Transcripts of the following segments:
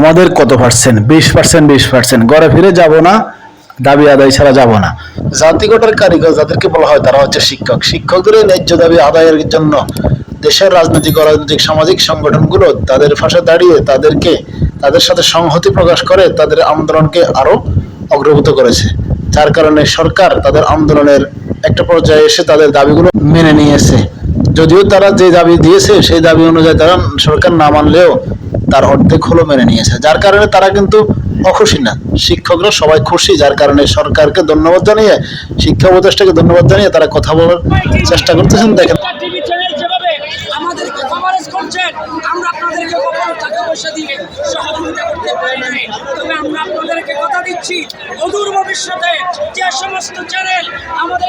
আমাদের কত পার্সেন্ট বিশ পার্সেন্ট বিশ পার্সেন্ট ঘরে ফিরে যাব না, দাবি আদায় ছাড়া যাব না। জাতিগতের কারিগর যাদেরকে বলা হয়, তারা হচ্ছে শিক্ষক। শিক্ষকদের ন্যায্য দাবি আদায়ের জন্য দেশের রাজনৈতিক, অরাজনৈতিক, সামাজিক সংগঠনগুলো তাদের পাশে দাঁড়িয়ে তাদেরকে, তাদের সাথে সংহতি প্রকাশ করে তাদের আন্দোলনকে আরও অগ্রগত করেছে। যার কারণে সরকার তাদের আন্দোলনের একটা পর্যায়ে এসে তাদের দাবিগুলো মেনে নিয়েছে। যদিও তারা যে দাবি দিয়েছে, সেই দাবি অনুযায়ী তারা সরকার না মানলেও তার অর্ধেক হলো মেনে নিয়েছে, যার কারণে তারা কিন্তু অখুশি না। শিক্ষকরা সবাই খুশি, যার কারণে সরকারকে ধন্যবাদ জানিয়ে, শিক্ষা উপদেষ্টাকে ধন্যবাদ জানিয়ে তারা কথা বলার চেষ্টা করতেছেন। দেখেন। আমরা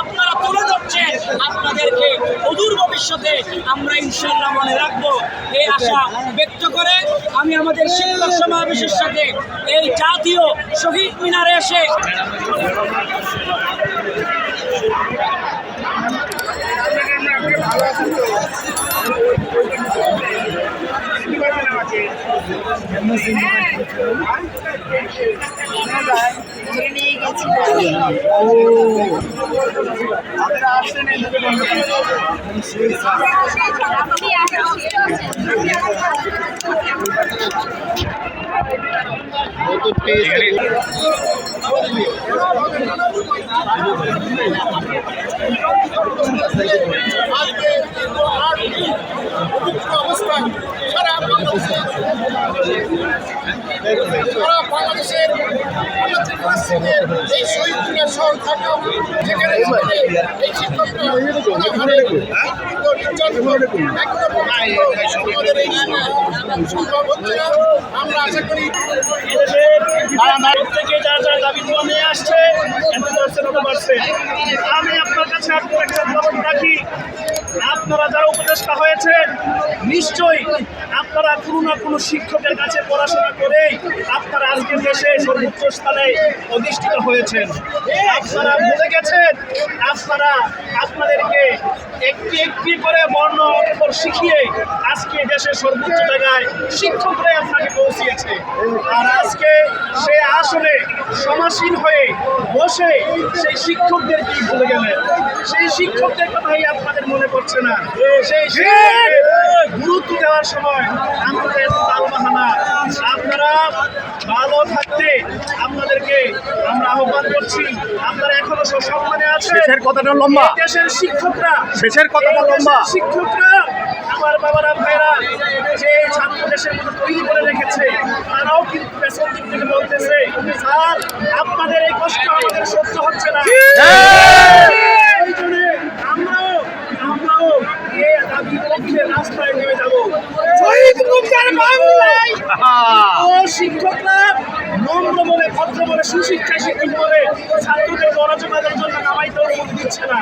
আপনারা তুলে ধরছেন আপনাদেরকে অদূর ভবিষ্যতে আমরা ইনশাল্লাহ মনে রাখব। এই আশা ব্যক্ত করে আমি আমাদের শিক্ষক সমাবেশের সাথে এই জাতীয় শহীদ মিনারে এসে ধরে নিয়ে গেছিল সারা এই। আমরা আশা করি থেকে যার যার দাবিগুলো নিয়ে আসছে আমি আপনার কাছে একটা খবর রাখি আপনারা যারা উপদেষ্টা হয়েছেন, নিশ্চয়ই আপনারা কোনো না কোনো শিক্ষকের কাছে পড়াশোনা করেই আপনারা আজকের দেশে সর্বোচ্চ স্থানে অধিষ্ঠিত হয়েছেন। আপনারা ভুলে গেছেন, আপনারা আপনাদেরকে একটি একটি করে বর্ণ অক্ষর শিখিয়ে আজকে দেশের সর্বোচ্চ জায়গায় শিক্ষকরাই আপনাকে পৌঁছিয়েছে। আর আজকে সে আসলে সমাসীন হয়ে বসে সেই শিক্ষকদের কি ভুলে গেলেন? সেই শিক্ষকদের কথাই আপনাদের পড়ছে না। সেই গুরুত্ব দেওয়ার সময় আমাদের এত তালবাহানা আপনারা ভালো থাকতে আপনাদেরকে আমরা আহ্বান করছি। আপনারা এখনও সসম্মানে আছেন। শেষের কথাটা লম্বা। দেশের শিক্ষকরা শেষের কথাটা লম্বা। শিক্ষকরা আমার বাবারা ভাইরা যে ছাত্র দেশের মতো তৈরি করে রেখেছে তারাও কিন্তু পেছন দিক থেকে বলতেছে স্যার আপনাদের এই কষ্ট আমাদের সহ্য হচ্ছে না। ও শিক্ষকরা নম্র বলে ভদ্র বলে সুশিক্ষায় শিক্ষক বলে ছাত্রদের পড়াশোনার জন্য নামাই অনুমতি দিচ্ছে না।